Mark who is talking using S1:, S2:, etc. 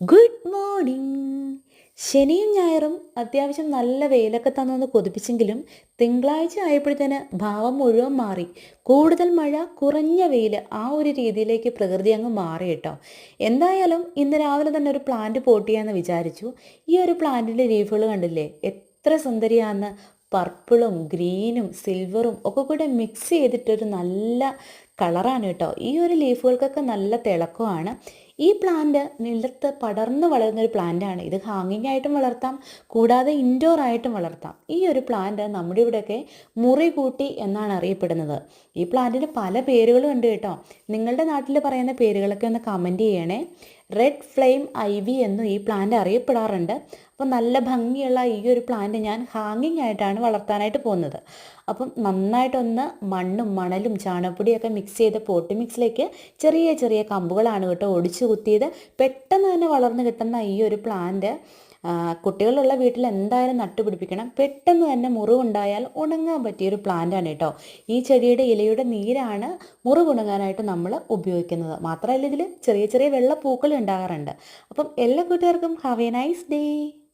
S1: Good morning ശനിയും ഞായറും അത്യാവശ്യം നല്ല വെയിലൊക്കെ തന്നൊന്ന് കൊതിപ്പിച്ചെങ്കിലും തിങ്കളാഴ്ച ആയപ്പോഴത്തേന് ഭാവം മുഴുവൻ മാറി. കൂടുതൽ മഴ കുറഞ്ഞ വെയിൽ ആ ഒരു രീതിയിലേക്ക് പ്രകൃതി അങ്ങ് മാറി കേട്ടോ. എന്തായാലും ഇന്ന് രാവിലെ തന്നെ ഒരു പ്ലാന്റ് പോട്ടിയാന്ന് വിചാരിച്ചു. ഈ ഒരു പ്ലാന്റിന്റെ ലീഫുകൾ കണ്ടില്ലേ? എത്ര സുന്ദരിയാന്ന്. പർപ്പിളും ഗ്രീനും സിൽവറും ഒക്കെ കൂടെ മിക്സ് ചെയ്തിട്ടൊരു നല്ല കളറാണ് കേട്ടോ. ഈ ഒരു ലീഫുകൾക്കൊക്കെ നല്ല തിളക്കമാണ്. ഈ പ്ലാന്റ് നിലത്ത് പടർന്ന് വളരുന്ന ഒരു പ്ലാന്റാണ് ഇത് ഹാങ്ങിങ് ആയിട്ടും വളർത്താം കൂടാതെ ഇൻഡോർ ആയിട്ടും വളർത്താം. ഈ ഒരു പ്ലാന്റ് നമ്മുടെ ഇവിടെയൊക്കെ മുറി കൂട്ടി എന്നാണ് അറിയപ്പെടുന്നത്. ഈ പ്ലാന്റിന് പല പേരുകളും ഉണ്ട് കേട്ടോ. നിങ്ങളുടെ നാട്ടിൽ പറയുന്ന പേരുകളൊക്കെ ഒന്ന് കമന്റ് ചെയ്യണേ. റെഡ് ഫ്ലെയിം ഐ വി എന്നും ഈ പ്ലാന്റ് അറിയപ്പെടാറുണ്ട്. അപ്പോൾ നല്ല ഭംഗിയുള്ള ഈ ഒരു പ്ലാന്റ് ഞാൻ ഹാങ്ങിങ് ആയിട്ടാണ് വളർത്താനായിട്ട് പോകുന്നത്. അപ്പം നന്നായിട്ടൊന്ന് മണ്ണും മണലും ചാണകപ്പൊടിയൊക്കെ മിക്സ് ചെയ്ത് പോട്ട് മിക്സിലേക്ക് ചെറിയ ചെറിയ കമ്പുകളാണ് കേട്ടോ ഒടിച്ചു കുത്തിയത്. പെട്ടെന്ന് തന്നെ വളർന്നു കിട്ടുന്ന ഈ ഒരു പ്ലാന്റ് കുട്ടികളുള്ള വീട്ടിൽ എന്തായാലും നട്ടുപിടിപ്പിക്കണം. പെട്ടെന്ന് തന്നെ മുറിവുണ്ടായാൽ ഉണങ്ങാൻ പറ്റിയൊരു പ്ലാന്റാണ് കേട്ടോ. ഈ ചെടിയുടെ ഇലയുടെ നീരാണ് മുറിവ് ഉണങ്ങാനായിട്ട് നമ്മൾ ഉപയോഗിക്കുന്നത്. മാത്രമല്ല ഇതിൽ ചെറിയ ചെറിയ വെള്ള പൂക്കൾ ഉണ്ടാകാറുണ്ട്. അപ്പം എല്ലാ കൂട്ടുകാർക്കും ഹാവ് എ നൈസ് ഡേ